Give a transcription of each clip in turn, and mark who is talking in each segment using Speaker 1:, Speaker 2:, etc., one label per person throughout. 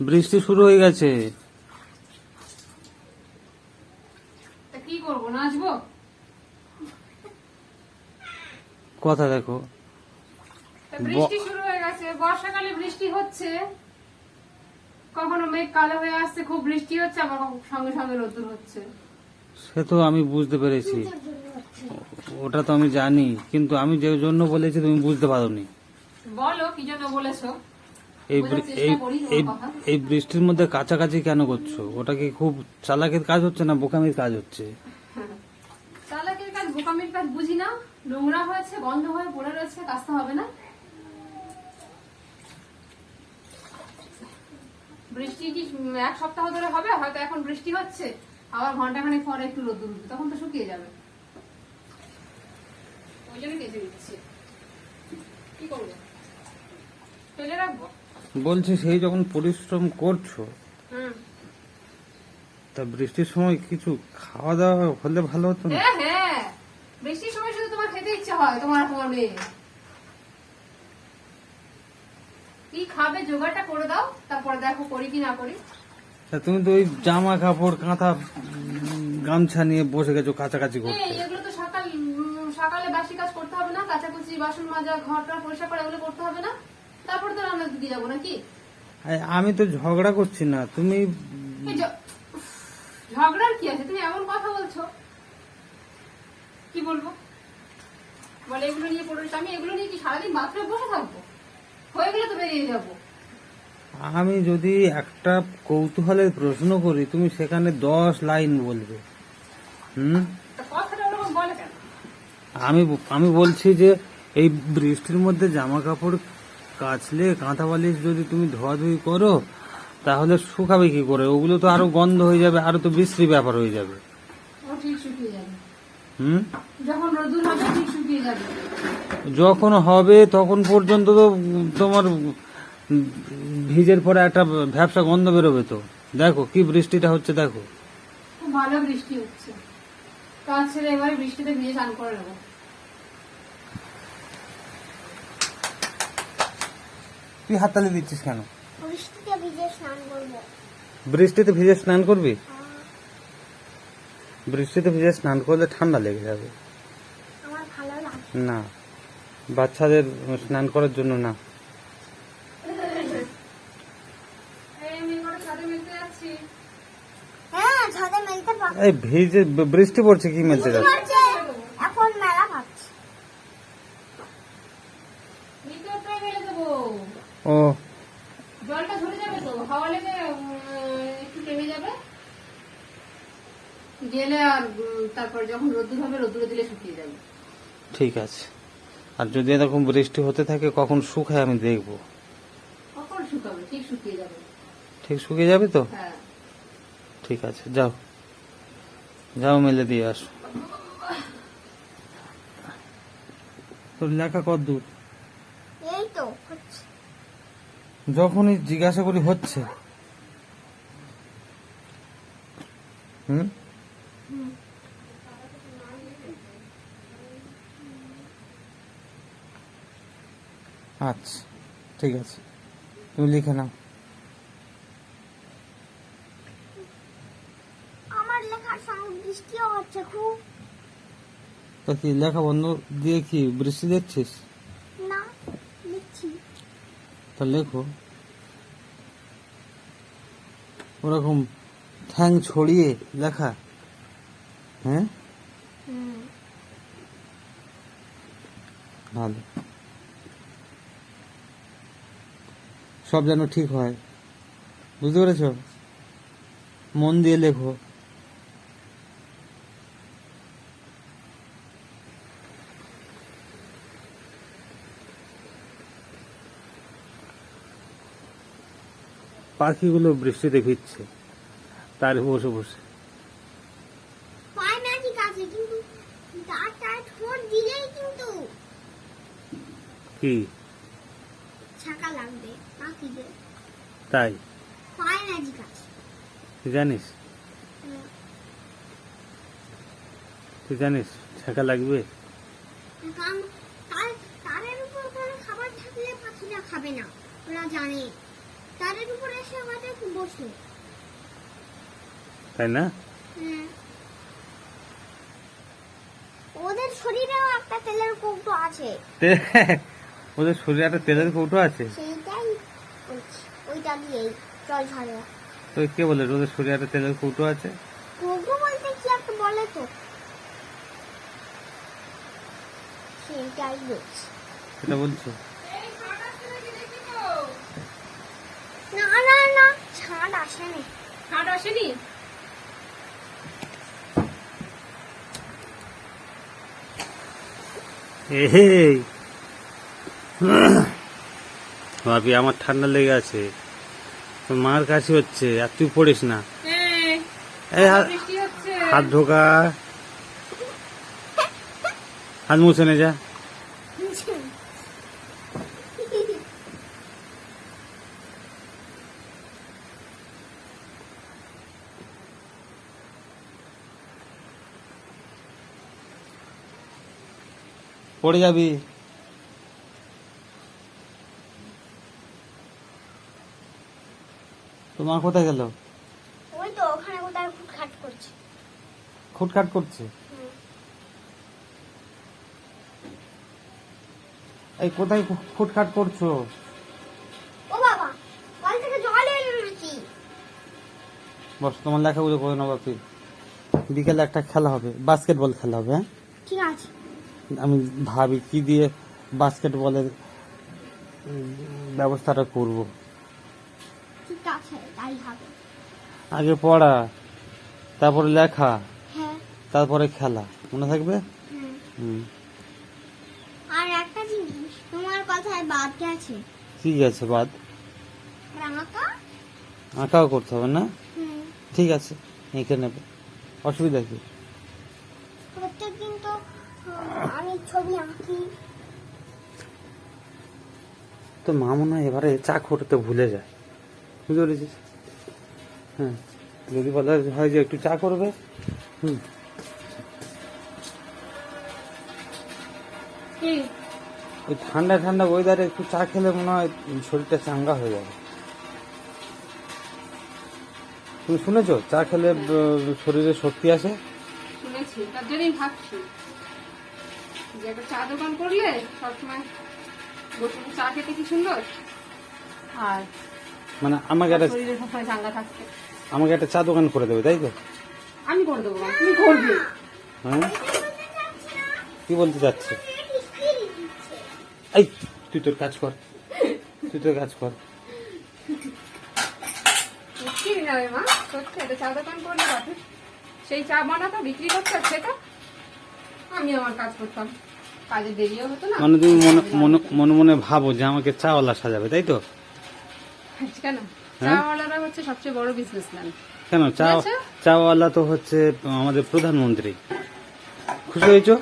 Speaker 1: বৃষ্টি শুরু হয়ে গেছে।
Speaker 2: কি করব নাচবো?
Speaker 1: কথা দেখো।
Speaker 2: বৃষ্টি শুরু হয়ে গেছে বর্ষাকালে বৃষ্টি হচ্ছে। কখনো মেঘ কালো হয়ে আসছে খুব বৃষ্টি হচ্ছে আবার সঙ্গে সঙ্গে রোদ্দুর হচ্ছে।
Speaker 1: সে তো আমি বুঝতে পেরেছি। ওটা তো আমি জানি কিন্তু আমি যে জন্য বলেছি তুমি বুঝতে পারোনি।
Speaker 2: বলো কি জন্য বলেছ?
Speaker 1: এই এই বৃষ্টির মধ্যে কাছাকাছি কেন করছ? ওটা কি খুব চালাকের কাজ হচ্ছে না বোকামির কাজ হচ্ছে?
Speaker 2: চালাকের কাজ বোকামির কাজ বুঝি না। নোংরা হয়েছে গন্ধ হয়ে পড়ে রয়েছে কাজতে হবে না। বৃষ্টি কি এক সপ্তাহ ধরে হবে? হয়তো এখন বৃষ্টি হচ্ছে। আবার ঘন্টাখানেক পরে একটু রোদ্দুর উঠবে তখন তো শুকিয়ে যাবে। ওই জন্য কেটে দিচ্ছি। কি করব? ফেলে রাখব?
Speaker 1: বলছি সেই যখন পরিশ্রম করছ তা বৃষ্টির সময় কিছু খাওয়া দাওয়া হলে ভালো হতো না?
Speaker 2: হ্যাঁ হ্যাঁ। বৃষ্টির সময় শুধু তোমার খেতে ইচ্ছে হয় তোমার আর কি খাবে জোগাড়টা করে দাও তারপরে দেখো করি কি না করি।
Speaker 1: তা তুমি তো ওই জামা কাপড় কাঁথা গামছা নিয়ে বসে গেছো কাছাকাছি করতে।
Speaker 2: এগুলো তো সকাল সকালে বাসি কাজ করতে হবে না কাচাকুচি বাসন মাজা ঘরটা পরিষ্কার করা এগুলো করতে হবে না। তারপরে তো রান্নার দিকে যাব নাকি?
Speaker 1: আমি তো ঝগড়া করছি না তুমি
Speaker 2: ঝগড়ার কি আছে? তুমি এমন কথা বলছো। কি বলব? বলে এগুলো নিয়ে পড়ে আমি এগুলো নিয়ে কি সারাদিন বাথরুমে বসে থাকব? হয়ে গেলে তো বেরিয়ে যাব।
Speaker 1: আমি যদি একটা কৌতূহলের প্রশ্ন করি তুমি সেখানে দশ লাইন বলবে। হুম? আমি আমি বলছি যে এই বৃষ্টির মধ্যে জামা কাপড় কাচলে কাঁথা বালিশ যদি তুমি ধোয়াধুয়ি করো তাহলে শুকাবে কি করে? ওগুলো তো আরও গন্ধ হয়ে যাবে আরও তো বিশ্রী ব্যাপার হয়ে যাবে। হুম?
Speaker 2: যখন হবে
Speaker 1: যখন তখন পর্যন্ত তো তোমার ভিজের পরে একটা ভ্যাবসা গন্ধ বেরোবে তো। দেখো কি বৃষ্টিটা হচ্ছে দেখো।
Speaker 2: ভালো বৃষ্টি হচ্ছে। কাজ ছেড়ে এবারে বৃষ্টিতে ভিজে স্নান করে নেব।
Speaker 1: তুই হাততালি দিচ্ছিস কেন?
Speaker 3: বৃষ্টিতে ভিজে স্নান করব।
Speaker 1: বৃষ্টিতে ভিজে স্নান করবি? বৃষ্টিতে ভিজে স্নান করলে ঠান্ডা লেগে যাবে।
Speaker 3: আমার ভালো লাগে
Speaker 1: না। বাচ্চাদের স্নান করার জন্য না।
Speaker 2: এই
Speaker 3: হ্যাঁ
Speaker 1: এই ভিজে বৃষ্টি পড়ছে কি মেলতে যাচ্ছে
Speaker 3: এখন মেলা ভাবছি
Speaker 2: ভিতরটা মেলে দেবো
Speaker 1: ও।
Speaker 2: জলটা ঝরে যাবে তো? হাওয়া লেগে একটু কেমে যাবে। গেলে আর তারপর যখন রোদ্দুর হবে রোদ্দুরে দিলে শুকিয়ে যাবে।
Speaker 1: ঠিক আছে। আর যদি এরকম বৃষ্টি হতে থাকে কখন শুকায় আমি দেখব।
Speaker 2: কখন শুকাবে? ঠিক শুকিয়ে যাবে।
Speaker 1: ঠিক শুকিয়ে যাবে তো?
Speaker 2: হ্যাঁ।
Speaker 1: ঠিক আছে যাও। যাও মেলে দিয়ে আসো। তোর লেখা কত দূর?
Speaker 3: এই তো
Speaker 1: যখনই জিজ্ঞাসা করি হচ্ছে? হুম? আচ্ছা ঠিক আছে। তুমি লিখে নাও।
Speaker 3: আমার লেখার সঙ্গে বৃষ্টিও হচ্ছে খুব
Speaker 1: তা কি লেখা বন্ধ দিয়ে কি বৃষ্টি দেখছিস? তা লেখো। ওরকম ঠ্যাং ছড়িয়ে লেখা। হ্যাঁ? ভালো। সব যেন ঠিক হয়। বুঝতে পেরেছ? মন দিয়ে লেখো। পাখিগুলো বৃষ্টিতে ভিজছে। তার বসে বসে। কি? তাই?
Speaker 3: ম্যাজিক আছে।
Speaker 1: তুই জানিস? তুই জানিস ছাকা লাগবে?
Speaker 3: তার তারের উপর খাবার থাকলে পাখিরা খাবে না ওরা জানে। তাদের উপরে এসে আমাদের বসে।
Speaker 1: তাই না?
Speaker 3: হ্যাঁ। ওদের শরীরেও একটা তেলের কৌটো আছে।
Speaker 1: ওদের শরীরে একটা তেলের কৌটো আছে?
Speaker 3: সেইটাই ওইটা দিয়েই জল ঝরে
Speaker 1: তো কে বলে ওদের শরীরে একটা তেলের কৌটো আছে?
Speaker 3: কৌটো বলতে কি একটা বলে তো? সেইটাই বলছি।
Speaker 1: সেটা বলছো
Speaker 2: এই ছাড় আসছে নাকি দেখি তো
Speaker 3: না না না ছাড় আসেনি।
Speaker 2: ছাড় আসেনি?
Speaker 1: ভাবি আমার ঠান্ডা লেগে আছে। তোর মার কাছে হচ্ছে আর তুই পড়িস না। হাত- হাত ঢোকা। হাত মুছে নে যা। পড়ে যাবি। তোমার কোথায় গেল?
Speaker 3: ওই তো ওখানে কোথায় খুটখাট করছে।
Speaker 1: খুটখাট করছে? এই কোথায় খুটখাট করছ?
Speaker 3: ও বাবা কল থেকে জল এলো নাকি
Speaker 1: বস তোমার লেখাগুলো করে নেব বাপি। বিকেলে একটা খেলা হবে বাস্কেটবল খেলা হবে হ্যাঁ?
Speaker 3: ঠিক আছে।
Speaker 1: আমি ভাবি কি দিয়ে বাস্কেটবলের ব্যবস্থাটা করব। আগে পড়া তারপরে লেখা
Speaker 3: হ্যাঁ।
Speaker 1: তারপরে খেলা মনে থাকবে? হুম।
Speaker 3: আর একটা জিনিস তোমার কথায় বাদ গেছে।
Speaker 1: ঠিক আছে বাদ? আঁকাও করতে হবে না? ঠিক আছে এঁকে নেবে। অসুবিধা কি?
Speaker 3: ছবি আঁকি।
Speaker 1: তো মা মনে হয় এবারে চা করতে ভুলে যায়। বুঝতে পেরেছিস? হ্যাঁ যদি বলা হয় যে একটু চা করবে হুম। ওই ঠান্ডা ঠান্ডা ওয়েদারে একটু চা খেলে মনে হয় শরীরটা চাঙ্গা হয়ে যাবে। তুমি শুনেছো? চা খেলে শরীরে শক্তি আসে?
Speaker 2: শুনেছি তার জন্যই ভাবছি। যে একটা চা দোকান করলে সবসময় বসে বসে চা খেতে কি সুন্দর? আর
Speaker 1: মানে আমাকে একটা
Speaker 2: শরীরে সবসময় চাঙ্গা থাকছে।
Speaker 1: আমাকে একটা চা দোকান করে দেবে তাই তো?
Speaker 2: আমি করে দেবো মা, তুমি করবে।
Speaker 1: হ্যাঁ? কি বলতে চাচ্ছে? এই তুই তোর কাজ কর। তুই তোর কাজ কর।
Speaker 2: কি যাবে মা সত্যি একটা চা দোকান করলে সেই চা বানাতো বিক্রি করতো খেতো। আমি আমার কাজ করতাম। কাজে দেরিও হতো না।
Speaker 1: মানে তুমি মনে মনে মনে মনে ভাবো যে আমাকে চাওয়ালা সাজাবে তাই তো?
Speaker 2: কেন?
Speaker 1: হ্যাঁ?
Speaker 2: চাওয়ালারা হচ্ছে সবচেয়ে বড় বিজনেসম্যান
Speaker 1: কেন? চা চাওয়ালা তো হচ্ছে আমাদের প্রধানমন্ত্রী। খুশি হয়েছো?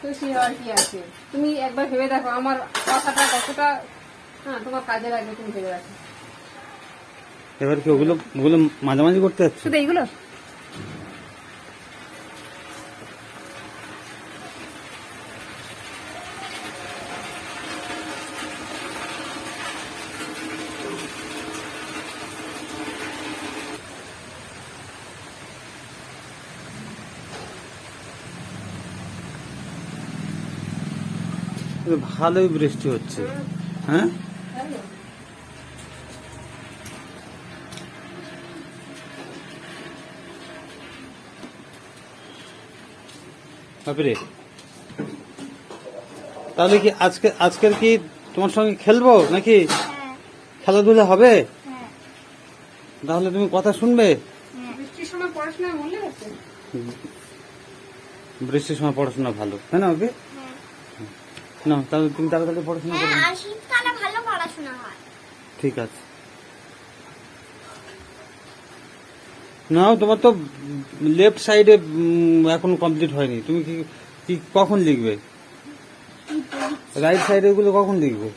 Speaker 2: খুশি হওয়ার কি আছে? তুমি একবার ভেবে দেখো আমার কথাটা কতটা হ্যাঁ তোমার কাজে লাগবে তুমি ভেবে দেখো।
Speaker 1: এবার কি ওগুলো ওগুলো মাঝামাঝি করতে যাচ্ছে?
Speaker 2: শুধু এইগুলো?
Speaker 1: ভালোই বৃষ্টি হচ্ছে। হ্যাঁ? বাপরে। তাহলে কি আজকে আজকের কি তোমার সঙ্গে খেলব নাকি?
Speaker 3: হ্যাঁ।
Speaker 1: খেলাধুলা হবে?
Speaker 3: হ্যাঁ।
Speaker 1: তাহলে তুমি কথা শুনবে?
Speaker 3: হ্যাঁ
Speaker 2: বৃষ্টির সময় পড়াশোনা
Speaker 1: ভালো। তাই না না তাহলে তুমি তাড়াতাড়ি পড়াশোনা করো।
Speaker 3: হ্যাঁ শীতকালে ভালো পড়াশোনা হয়।
Speaker 1: ঠিক আছে। না তোমার তো লেফট সাইডে এখন কমপ্লিট হয়নি। তুমি কি কি কখন লিখবে? রাইট সাইডে গুলো কখন লিখবে?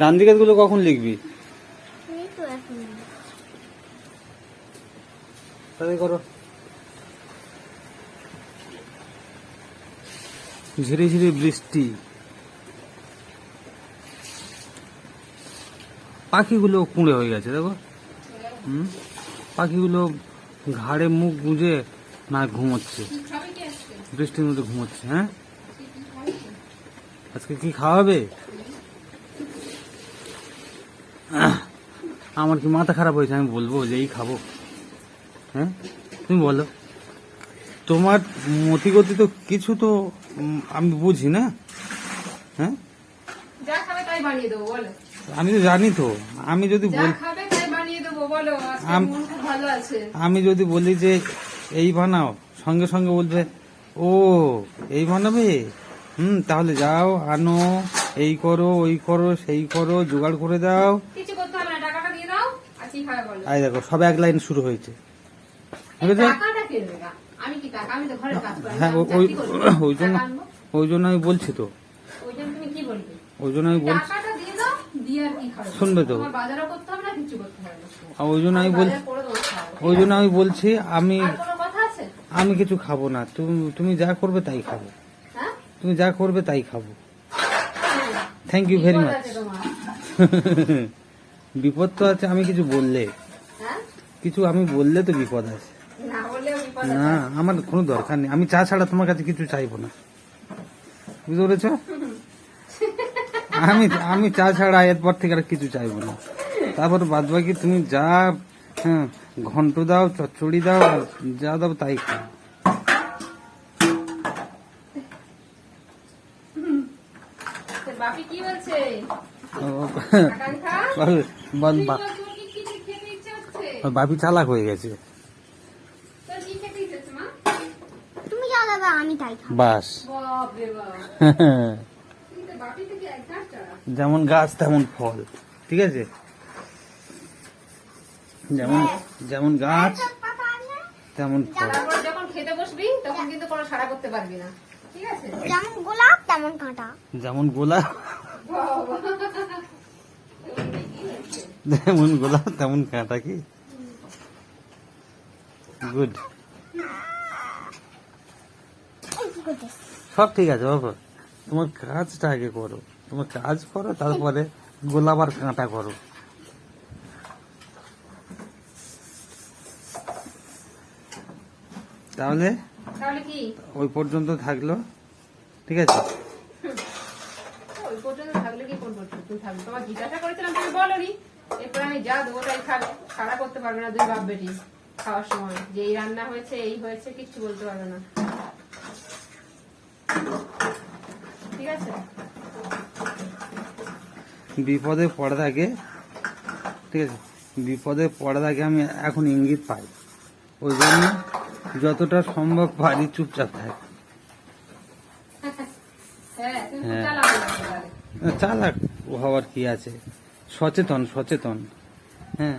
Speaker 1: ডান দিকেরগুলো কখন লিখবি? তাহলে করো। ঝিরি ঝিরি বৃষ্টি। পাখিগুলো কুঁড়ে হয়ে গেছে, দেখো। হুম? পাখিগুলো ঘাড়ে মুখ গুঁজে না ঘুমোচ্ছে। বৃষ্টির মধ্যে ঘুমোচ্ছে হ্যাঁ? আজকে কি খাওয়াবে? আমার কি মাথা খারাপ হয়েছে আমি বলব যে এই খাব। হ্যাঁ? তুমি বলো। তোমার মতিগতি তো কিছু তো আমি বুঝি না? হ্যাঁ?
Speaker 2: যা খাবে তাই বানিয়ে দেবো বলো।
Speaker 1: আমি তো জানি তো। আমি যদি আম- যদি বলি যে এই বানাও সঙ্গে সঙ্গে বলবে ও এই বানাবে? হুম তাহলে যাও আনো এই করো ওই করো সেই করো জোগাড় করে দাও। আই দেখো সব এক লাইন শুরু হয়েছে?
Speaker 2: আমি কি টাকা আমি তো ঘরে কাজ করি
Speaker 1: হ্যাঁ ওই ওই জন্য ওই জন্য আমি বলছি তো।
Speaker 2: ওই জন্য তুমি কি বলবে?
Speaker 1: ওই জন্য আমি বলছি
Speaker 2: টাকাটা দিয়ে দাও দিয়ে আর কি খাবে।
Speaker 1: শুনবে তো।
Speaker 2: বাজারও করতে হবে না কিছু করতে হবে না।
Speaker 1: আর ওই জন্য আমি বল
Speaker 2: বাজার করে তোমার খাওয়াবো।
Speaker 1: ওই জন্য আমি বলছি আমি আমি কিছু খাব না। তুমি তুমি যা করবে তাই খাব।
Speaker 2: হ্যাঁ?
Speaker 1: তুমি যা করবে তাই খাব। থ্যাংক ইউ ভেরি মাচ বিপদ তো আছে আমি কিছু বললে।
Speaker 2: হ্যাঁ?
Speaker 1: কিছু আমি বললে তো বিপদ আছে।
Speaker 2: না
Speaker 1: আমার কোনো দরকার নেই। আমি চা ছাড়া তোমার কাছে কিছু চাইব না। বুঝতে পেরেছ? আমি আমি চা ছাড়া এরপর থেকে আর কিছু চাইব না। তারপর বাদ বাকি তুমি যা হ্যাঁ ঘন্ট দাও চচ্চড়ি দাও যা দাও তাই খাও।
Speaker 2: বাপি চালাক হয়ে
Speaker 1: ও,
Speaker 2: আকাঙ্ক্ষা
Speaker 1: বাবু- বল
Speaker 2: তুই
Speaker 1: বা-
Speaker 2: বল, তোর কি কি খেতে ইচ্ছে হচ্ছে
Speaker 1: ওর বাপি চালাক হয়ে গেছে
Speaker 2: তোর কি খেতে ইচ্ছে হচ্ছে মা
Speaker 3: তুমি যা দেবে আমি তাই খাব।
Speaker 1: বাস। যেমন গাছ তেমন ফল ঠিক আছে? যেমন যেমন গাছ
Speaker 3: আছে
Speaker 1: তেমন ফল।
Speaker 2: যখন খেতে বসবি তখন কিন্তু কোনো সাড়া করতে পারবি না ঠিক আছে?
Speaker 3: যেমন গোলাপ তেমন কাঁটা।
Speaker 1: যেমন গোলাপ। যেমন গোলাপ তেমন কাঁটা কি? গুড
Speaker 3: এই কি করছিস
Speaker 1: সব ঠিক আছে বাবা। তোমার কাজটা আগে করো। তোমার কাজ করো তারপরে গোলাপ আর কাঁটা করো। তাহলে ওই পর্যন্ত থাকল ঠিক আছে?
Speaker 2: ওই পর্যন্ত থাকলে কি কোন থাকবে তোমার জিজ্ঞাসা করেছিলাম তুমি বলনি। এরপর আমি যা দেবো তাই খাবে সারা করতে পারবে না দুই বাপ বেটি। খাওয়ার সময়। যে এই রান্না হয়েছে এই হয়েছে কিচ্ছু বলতে পারবে না। ঠিক আছে।
Speaker 1: বিপদে পড়ার থাকে ঠিক আছে? বিপদে পড়ার আগে আমি এখন ইঙ্গিত পাই। ওই জন্য যতটা সম্ভব পারি চুপচাপ থাকে।
Speaker 2: হ্যাঁ
Speaker 1: হ্যাঁ।
Speaker 2: চালাক
Speaker 1: হওয়ার কি আছে? সচেতন সচেতন। হ্যাঁ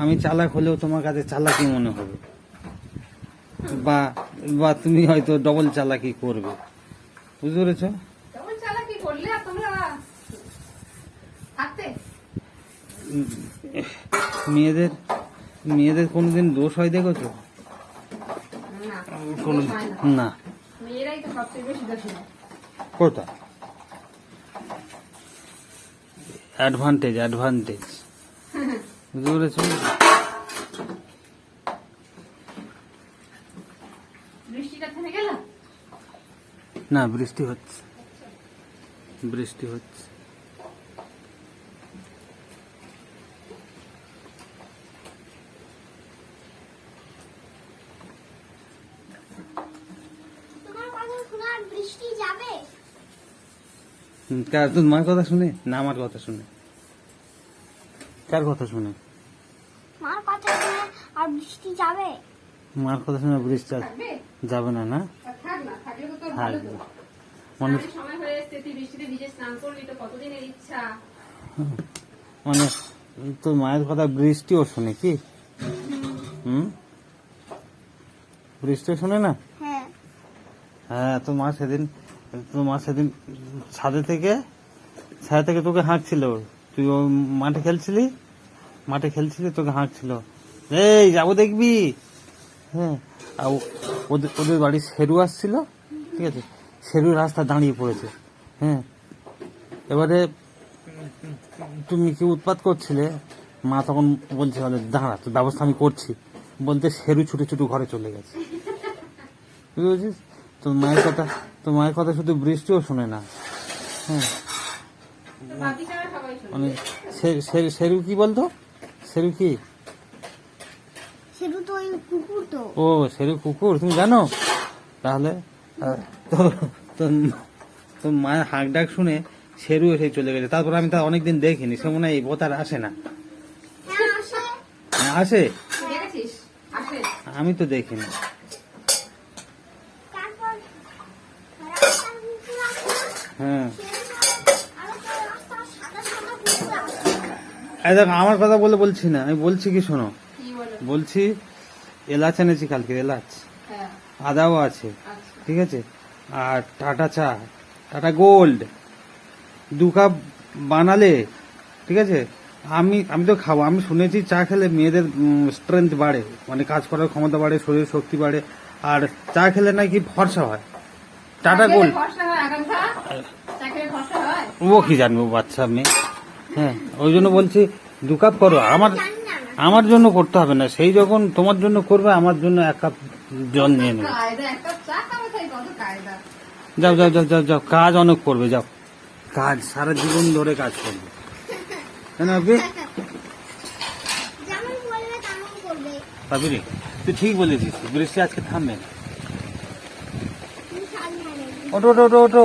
Speaker 1: আমি চালাক হলেও তোমার কাছে চালাকি মনে হবে। বা বা তুমি হয়তো ডবল চালাকি করবে। বুঝতে পেরেছ? মেয়েদের মেয়েদের কোনোদিন দোষ হয় দেখেছ?
Speaker 2: না
Speaker 1: কোনো
Speaker 2: না।
Speaker 1: না।
Speaker 2: মেয়েরাই তো সবচেয়ে বেশি দোষী
Speaker 1: কোথা? অ্যাডভান্টেজ অ্যাডভান্টেজ বুঝতে পেরেছ
Speaker 2: বৃষ্টিটা থেমে গেল
Speaker 1: না বৃষ্টি হচ্ছে। বৃষ্টি হচ্ছে।
Speaker 3: তোমার
Speaker 1: কার? তোর মার কথা শুনে? না আমার কথা শুনে। কার কথা শুনে?
Speaker 3: মার কথা শুনে আর বৃষ্টি যাবে?
Speaker 1: মার কথা শুনে বৃষ্টি যাবে না না? মানে
Speaker 2: সময় হয়ে এসছে তুই বৃষ্টিতে ভিজে স্নান করবি তো কতদিনের ইচ্ছা?
Speaker 1: মানে তোর মায়ের কথা বৃষ্টিও শুনে কি? হুম? বৃষ্টিও শুনে না?
Speaker 3: হ্যাঁ।
Speaker 1: হ্যাঁ তোর মা সেদিন তোর মা সেদিন ছাদে থেকে ছাদে থেকে তোকে হাঁকছিল। তুই ও মাঠে খেলছিলি? মাঠে খেলছিলি তোকে হাঁকছিল। এই যাব দেখবি। হ্যাঁ আর ও- ওদের ওদের বাড়ি সেরু আসছিল? ঠিক আছে? সেরু রাস্তা দাঁড়িয়ে পড়েছে হ্যাঁ? এবারে তুমি কি উৎপাত করছিলে? মা তখন বলছে বলে দাঁড়া তো ব্যবস্থা আমি করছি। বলতে সেরু ছুটে ছুটে ঘরে চলে গেছে। বুঝতে পেরেছিস? তোর মায়ের কথা তোর মায়ের কথা শুধু বৃষ্টিও শোনে না হ্যাঁ। মানে সেরু কি বলতো? সেরু কি?
Speaker 3: তো তো।
Speaker 1: ও সেরু কুকুর তুমি জানো? তাহলে তো- তোর তোর মায়ের হাঁক ডাক শুনে সেরু এসে চলে গেছে। তারপর আমি তা অনেকদিন দেখিনি সে মনে হয় এই বোতার আসে না।
Speaker 3: হ্যাঁ আসে?
Speaker 1: আমি তো দেখিনি। হ্যাঁ।
Speaker 3: তো
Speaker 1: দেখ আমার কথা বলে বলছি না আমি বলছি কি শোনো? বলছি এলাচ এনেছি কালকে এলাচ।
Speaker 2: হ্যাঁ।
Speaker 1: আদাও আছে। ঠিক আছে? আর টাটা চা টাটা গোল্ড দু কাপ বানালে ঠিক আছে? আমি আমি তো খাব আমি শুনেছি চা খেলে মেয়েদের স্ট্রেংথ বাড়ে মানে কাজ করার ক্ষমতা বাড়ে শরীর শক্তি বাড়ে আর চা খেলে নাকি ফর্সা হয়। টাটা গোল্ড।
Speaker 2: ভরসা ভরসা
Speaker 1: ও কি জানব বাচ্চা মেয়ে? হ্যাঁ ওই জন্য বলছি দু কাপ করো। আমার আমার জন্য করতে হবে না সেই যখন তোমার জন্য করবে আমার জন্য এক কাপ জল নিয়ে নেবে। যাও যাও যাও যাও যাও কাজ অনেক করবে যাও। কাজ সারা জীবন ধরে কাজ করবে। কেন না আপনি
Speaker 3: যেমন বলবে তেমন করবে।
Speaker 1: পাবি তুই ঠিক বলেছিস বৃষ্টি আজকে থামবে না। ওটো ওটো ওটো ওটো